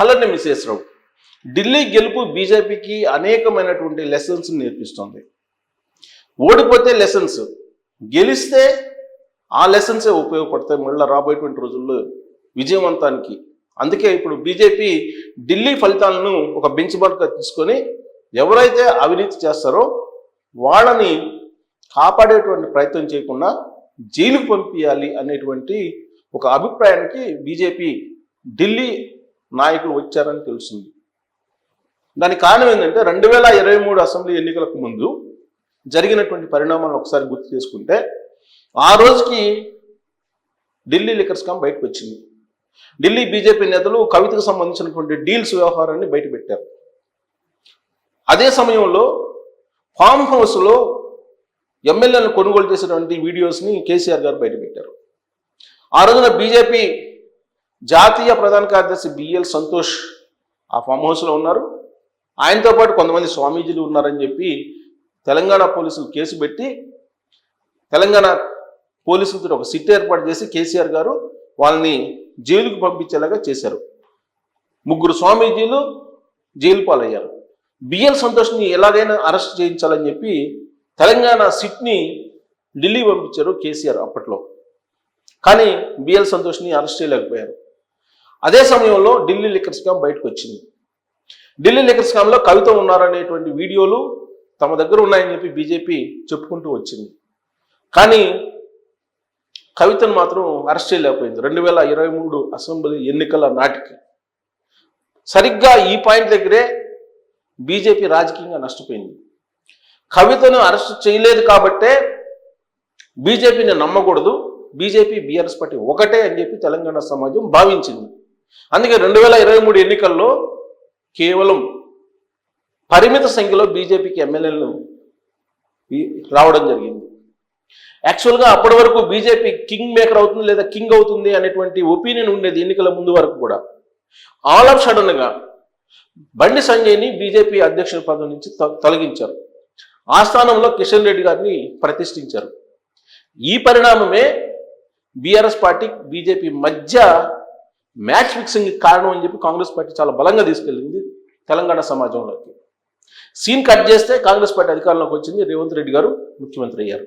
అలానే మిస్సెస్ రావు ఢిల్లీ గెలుపు బీజేపీకి అనేకమైనటువంటి లెసన్స్ నేర్పిస్తుంది. ఓడిపోతే లెసన్స్ గెలిస్తే ఆ లెసన్సే ఉపయోగపడతాయి మళ్ళీ రాబోయేటువంటి రోజుల్లో విజయవంతానికి. అందుకే ఇప్పుడు బీజేపీ ఢిల్లీ ఫలితాలను ఒక బెంచ్ మార్క్గా తీసుకొని ఎవరైతే అవినీతి చేస్తారో వాళ్ళని కాపాడేటువంటి ప్రయత్నం చేయకుండా జైలుకు పంపించాలి అనేటువంటి ఒక అభిప్రాయానికి బీజేపీ ఢిల్లీ నాయకులు వచ్చారని తెలిసింది దానికి కారణం ఏంటంటే రెండు వేల ఇరవై మూడు అసెంబ్లీ ఎన్నికలకు ముందు జరిగినటువంటి పరిణామాలను ఒకసారి గుర్తు చేసుకుంటే ఆ రోజుకి ఢిల్లీ లిక్కర్స్ స్కామ్ బయటకు వచ్చింది. ఢిల్లీ బీజేపీ నేతలు కవితకు సంబంధించినటువంటి డీల్స్ వ్యవహారాన్ని బయట పెట్టారు. అదే సమయంలో ఫామ్ హౌస్లో ఎమ్మెల్యేలను కొనుగోలు చేసినటువంటి వీడియోస్ని కేసీఆర్ గారు బయటపెట్టారు ఆ రోజున బీజేపీ జాతీయ ప్రధాన కార్యదర్శి బిఎల్ సంతోష్ ఆ ఫామ్ హౌస్లో ఉన్నారు. ఆయనతో పాటు కొంతమంది స్వామీజీలు ఉన్నారని చెప్పి తెలంగాణ పోలీసులు కేసు పెట్టి తెలంగాణ పోలీసులతో ఒక సిట్ ఏర్పాటు చేసి కేసీఆర్ గారు వాళ్ళని జైలుకు పంపించేలాగా చేశారు. ముగ్గురు స్వామీజీలు జైలు పాలయ్యారు. బిఎల్ సంతోష్ని ఎలాగైనా అరెస్ట్ చేయించాలని చెప్పి తెలంగాణ సిట్ని ఢిల్లీ పంపించారు కేసీఆర్ అప్పట్లో. కానీ బిఎల్ సంతోష్ని అరెస్ట్ చేయలేకపోయారు. అదే సమయంలో ఢిల్లీ లిక్కర్ స్కామ్ బయటకు వచ్చింది. ఢిల్లీ లిక్కర్ స్కామ్లో కవిత ఉన్నారనేటువంటి వీడియోలు తమ దగ్గర ఉన్నాయని చెప్పి బీజేపీ చెప్పుకుంటూ వచ్చింది. కానీ కవితను మాత్రం అరెస్ట్ చేయలేకపోయింది. రెండు వేల ఇరవై మూడు అసెంబ్లీ ఎన్నికల నాటికి సరిగ్గా ఈ పాయింట్ దగ్గరే బీజేపీ రాజకీయంగా నష్టపోయింది. కవితను అరెస్ట్ చేయలేదు కాబట్టే బీజేపీని నమ్మకూడదు. బీజేపీ బీఆర్ఎస్ పార్టీ ఒకటే అని చెప్పి తెలంగాణ సమాజం భావించింది. అందుకే రెండు వేల ఇరవై మూడు ఎన్నికల్లో కేవలం పరిమిత సంఖ్యలో బీజేపీకి ఎమ్మెల్యేలు రావడం జరిగింది. యాక్చువల్గా అప్పటి వరకు బీజేపీ కింగ్ మేకర్ అవుతుంది లేదా కింగ్ అవుతుంది అనేటువంటి ఒపీనియన్ ఉండేది ఎన్నికల ముందు వరకు కూడా. ఆల్ ఆఫ్ సడన్గా బండి సంజయ్ని బీజేపీ అధ్యక్షుడి పదవి నుంచి తొలగించారు. ఆ స్థానంలో కిషన్ రెడ్డి గారిని ప్రతిష్ఠించారు. ఈ పరిణామమే బీఆర్ఎస్ పార్టీ బీజేపీ మధ్య మ్యాచ్ ఫిక్సింగ్ కారణం అని చెప్పి కాంగ్రెస్ పార్టీ చాలా బలంగా తీసుకెళ్ళింది తెలంగాణ సమాజంలోకి. సీన్ కట్ చేస్తే కాంగ్రెస్ పార్టీ అధికారంలోకి వచ్చింది రేవంత్ రెడ్డి గారు ముఖ్యమంత్రి అయ్యారు.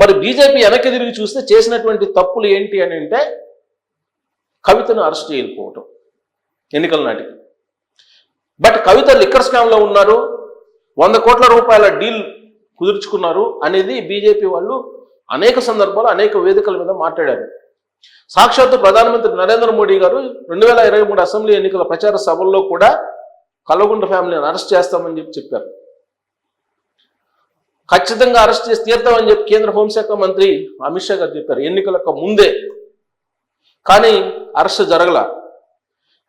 మరి బీజేపీ వెనక్కి తిరిగి చూస్తే చేసినటువంటి తప్పులు ఏంటి అని అంటే కవితను అరెస్ట్ చేయకపోవటం ఎన్నికల నాటికి. బట్ కవిత లిక్కర్ స్కామ్లో ఉన్నారు వంద కోట్ల రూపాయల డీల్ కుదుర్చుకున్నారు అనేది బీజేపీ వాళ్ళు అనేక సందర్భాలు అనేక వేదికల మీద మాట్లాడారు. సాక్షాత్తు ప్రధానమంత్రి నరేంద్ర మోడీ గారు రెండు వేల ఇరవై మూడు అసెంబ్లీ ఎన్నికల ప్రచార సభల్లో కూడా కల్వకుంట్ల ఫ్యామిలీని అరెస్ట్ చేస్తామని చెప్పి చెప్పారు. ఖచ్చితంగా అరెస్ట్ చేసి తీర్థమని చెప్పి కేంద్ర హోంశాఖ మంత్రి అమిత్ షా గారు చెప్పారు. ఎన్నికలకు ముందే. కానీ అరెస్ట్ జరగల.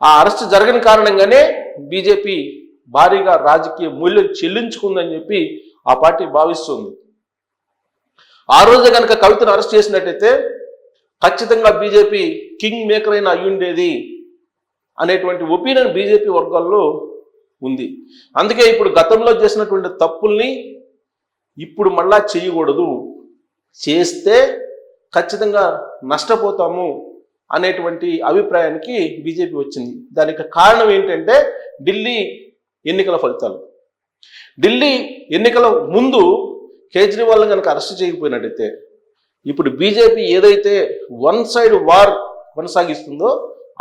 ఆ అరెస్ట్ జరగని కారణంగానే బీజేపీ భారీగా రాజకీయ మూల్యం చెల్లించుకుందని చెప్పి ఆ పార్టీ భావిస్తుంది. ఆ రోజే కనుక కవితను అరెస్ట్ చేసినట్టయితే ఖచ్చితంగా బీజేపీ కింగ్ మేకర్ అయిన అయ్యుండేది అనేటువంటి ఒపీనియన్ బీజేపీ వర్గాల్లో ఉంది. అందుకే ఇప్పుడు గతంలో చేసినటువంటి తప్పుల్ని ఇప్పుడు మళ్ళా చేయకూడదు. చేస్తే ఖచ్చితంగా నష్టపోతాము అనేటువంటి అభిప్రాయానికి బీజేపీ వచ్చింది. దానికి కారణం ఏంటంటే ఢిల్లీ ఎన్నికల ఫలితాలు. ఢిల్లీ ఎన్నికల ముందు కేజ్రీవాల్ని కనుక అరెస్ట్ చేయకపోయినట్టయితే ఇప్పుడు బీజేపీ ఏదైతే వన్ సైడ్ వార్ కొనసాగిస్తుందో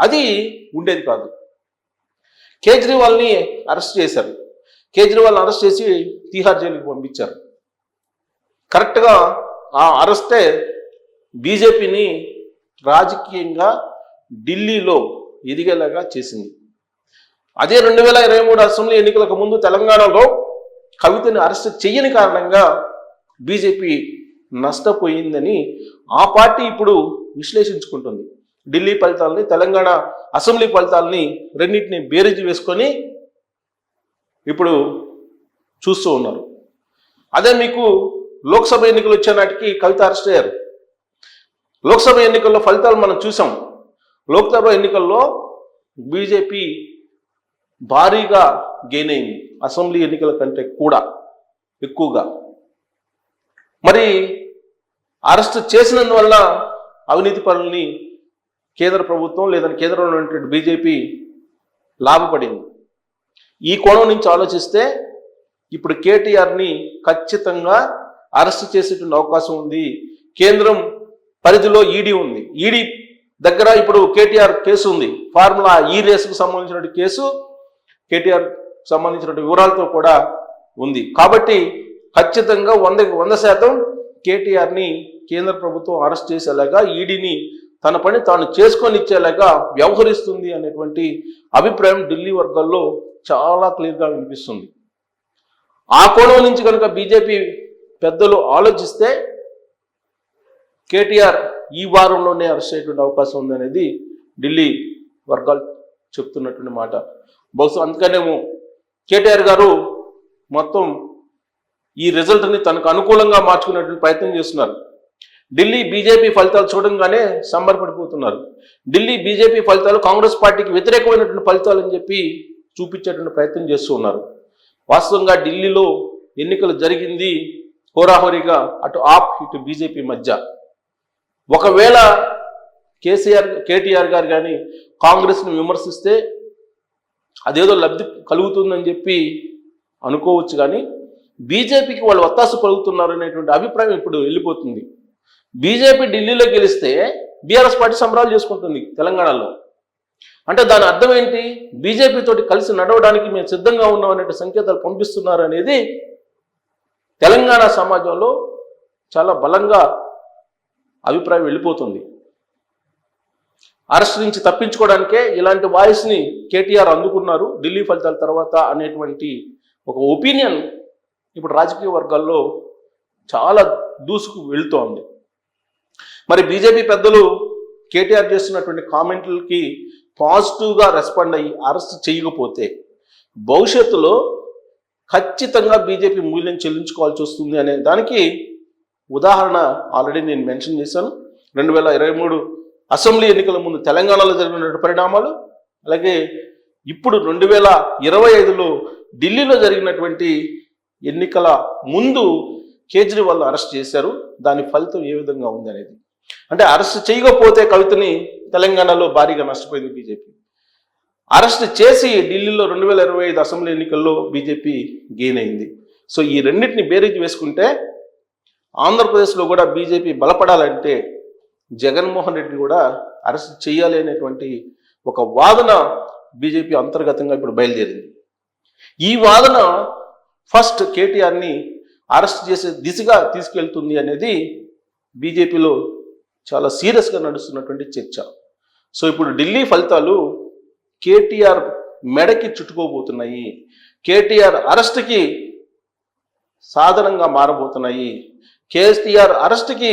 అది ఉండేది కాదు. కేజ్రీవాల్ని అరెస్ట్ చేశారు. కేజ్రీవాల్ని అరెస్ట్ చేసి తీహార్ జైలుకి పంపించారు. కరెక్ట్గా ఆ అరెస్టే బీజేపీని రాజకీయంగా ఢిల్లీలో ఎదిగేలాగా చేసింది. అదే రెండు వేల ఇరవై మూడు అసెంబ్లీ ఎన్నికలకు ముందు తెలంగాణలో కవితని అరెస్ట్ చేయని కారణంగా బీజేపీ నష్టపోయిందని ఆ పార్టీ ఇప్పుడు విశ్లేషించుకుంటుంది. ఢిల్లీ ఫలితాలని తెలంగాణ అసెంబ్లీ ఫలితాలని రెండింటిని బేరీజు వేసుకొని ఇప్పుడు చూస్తూ ఉన్నారు. అదే మీకు లోక్సభ ఎన్నికలు వచ్చే నాటికి కవిత అరెస్ట్ అయ్యారు. లోక్సభ ఎన్నికల్లో ఫలితాలు మనం చూసాం. లోక్సభ ఎన్నికల్లో బీజేపీ భారీగా గెయిన్ అయింది. అసెంబ్లీ ఎన్నికల కంటే కూడా ఎక్కువగా. మరి అరెస్ట్ చేసినందువల్ల అవినీతి పనుల్ని కేంద్ర ప్రభుత్వం లేదా కేంద్రంలో ఉన్నటువంటి బీజేపీ లాభపడింది. ఈ కోణం నుంచి ఆలోచిస్తే ఇప్పుడు కేటీఆర్ని ఖచ్చితంగా అరెస్ట్ చేసేటువంటి అవకాశం ఉంది. కేంద్రం పరిధిలో ఈడీ ఉంది. ఈడీ దగ్గర ఇప్పుడు కేటీఆర్ కేసు ఉంది. ఫార్ములా ఈ రేసుకు సంబంధించినటువంటి కేసు కేటీఆర్ సంబంధించినటువంటి వివరాలతో కూడా ఉంది. కాబట్టి ఖచ్చితంగా వంద వంద శాతం కేటీఆర్ని కేంద్ర ప్రభుత్వం అరెస్ట్ చేసేలాగా ఈడీని తన పని తాను చేసుకొని ఇచ్చేలాగా వ్యవహరిస్తుంది అనేటువంటి అభిప్రాయం ఢిల్లీ వర్గాల్లో చాలా క్లియర్గా వినిపిస్తుంది. ఆ కోణం నుంచి కనుక బీజేపీ పెద్దలు ఆలోచిస్తే కేటీఆర్ ఈ వారంలోనే అరెస్ట్ అయ్యేటువంటి అవకాశం ఉందనేది ఢిల్లీ వర్గాలు చెప్తున్నటువంటి మాట. బహుశా అందుకనేమో కేటీఆర్ గారు మొత్తం ఈ రిజల్ట్ని తనకు అనుకూలంగా మార్చుకునేటువంటి ప్రయత్నం చేస్తున్నారు. ఢిల్లీ బీజేపీ ఫలితాలు చూడంగానే సంబరపడిపోతున్నారు. ఢిల్లీ బీజేపీ ఫలితాలు కాంగ్రెస్ పార్టీకి వ్యతిరేకమైనటువంటి ఫలితాలు అని చెప్పి చూపించేటువంటి ప్రయత్నం చేస్తూ ఉన్నారు. వాస్తవంగా ఢిల్లీలో ఎన్నికలు జరిగింది హోరాహోరీగా అటు ఆప్ ఇటు బీజేపీ మధ్య. ఒకవేళ కేసీఆర్ కేటీఆర్ గారు కానీ కాంగ్రెస్ని విమర్శిస్తే అదేదో లబ్ధి కలుగుతుందని చెప్పి అనుకోవచ్చు కానీ బీజేపీకి వాళ్ళు ఒత్తాసు పలుకుతున్నారు అనేటువంటి అభిప్రాయం ఇప్పుడు వెళ్ళిపోతుంది. బీజేపీ ఢిల్లీలో గెలిస్తే బీఆర్ఎస్ పార్టీ సంబరాలు చేసుకుంటుంది తెలంగాణలో. అంటే దాని అర్థం ఏంటి? బీజేపీ తోటి కలిసి నడవడానికి మేము సిద్ధంగా ఉన్నాం అనే సంకేతాలు పంపిస్తున్నారు అనేది తెలంగాణ సమాజంలో చాలా బలంగా అభిప్రాయం వెళ్ళిపోతుంది. అరెస్ట్ నుంచి తప్పించుకోవడానికే ఇలాంటి వాయిస్ని కేటీఆర్ అందుకున్నారు ఢిల్లీ ఫలితాల తర్వాత అనేటువంటి ఒక ఒపీనియన్ ఇప్పుడు రాజకీయ వర్గాల్లో చాలా దూసుకు వెళుతోంది. మరి బీజేపీ పెద్దలు కేటీఆర్ చేస్తున్నటువంటి కామెంట్లకి పాజిటివ్గా రెస్పాండ్ అయ్యి అరెస్ట్ చేయకపోతే భవిష్యత్తులో ఖచ్చితంగా బీజేపీ మూల్యం చెల్లించుకోవాల్సి వస్తుంది అనే దానికి ఉదాహరణ ఆల్రెడీ నేను మెన్షన్ చేశాను. రెండు వేల ఇరవై మూడు అసెంబ్లీ ఎన్నికల ముందు తెలంగాణలో జరిగినటువంటి పరిణామాలు అలాగే ఇప్పుడు రెండు వేల ఇరవై ఐదులో ఢిల్లీలో జరిగినటువంటి ఎన్నికల ముందు కేజ్రీవాల్ అరెస్ట్ చేశారు. దాని ఫలితం ఏ విధంగా ఉంది అనేది అంటే అరెస్ట్ చేయకపోతే కవితని తెలంగాణలో భారీగా నష్టపోయింది బీజేపీ. అరెస్ట్ చేసి ఢిల్లీలో రెండు వేల ఇరవై ఐదు అసెంబ్లీ ఎన్నికల్లో బీజేపీ గెయిన్ అయింది సో ఈ రెండింటిని బేరీజ్ వేసుకుంటే ఆంధ్రప్రదేశ్లో కూడా బీజేపీ బలపడాలంటే జగన్మోహన్ రెడ్డిని కూడా అరెస్ట్ చేయాలి అనేటువంటి ఒక వాదన బీజేపీ అంతర్గతంగా ఇప్పుడు బయలుదేరింది. ఈ వాదన ఫస్ట్ కేటీఆర్ని అరెస్ట్ చేసే దిశగా తీసుకెళ్తుంది అనేది బీజేపీలో చాలా సీరియస్గా నడుస్తున్నటువంటి చర్చ. సో ఇప్పుడు ఢిల్లీ ఫలితాలు కేటీఆర్ మెడకి చుట్టుకోబోతున్నాయి. కేటీఆర్ అరెస్ట్కి సాధనంగా మారబోతున్నాయి. కేసీఆర్ అరెస్ట్కి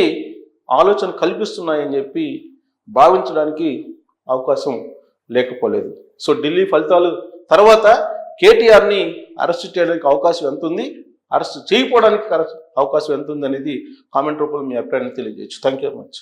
ఆలోచన కల్పిస్తున్నాయని చెప్పి భావించడానికి అవకాశం లేకపోలేదు. సో ఢిల్లీ ఫలితాలు తర్వాత కేటీఆర్ని అరెస్ట్ చేయడానికి అవకాశం ఎంత ఉంది అరెస్ట్ చేయకపోవడానికి అవకాశం ఎంత ఉంది అనేది కామెంట్ రూపంలో మీ అభిప్రాయాన్ని తెలియజేయచ్చు. Thank you very much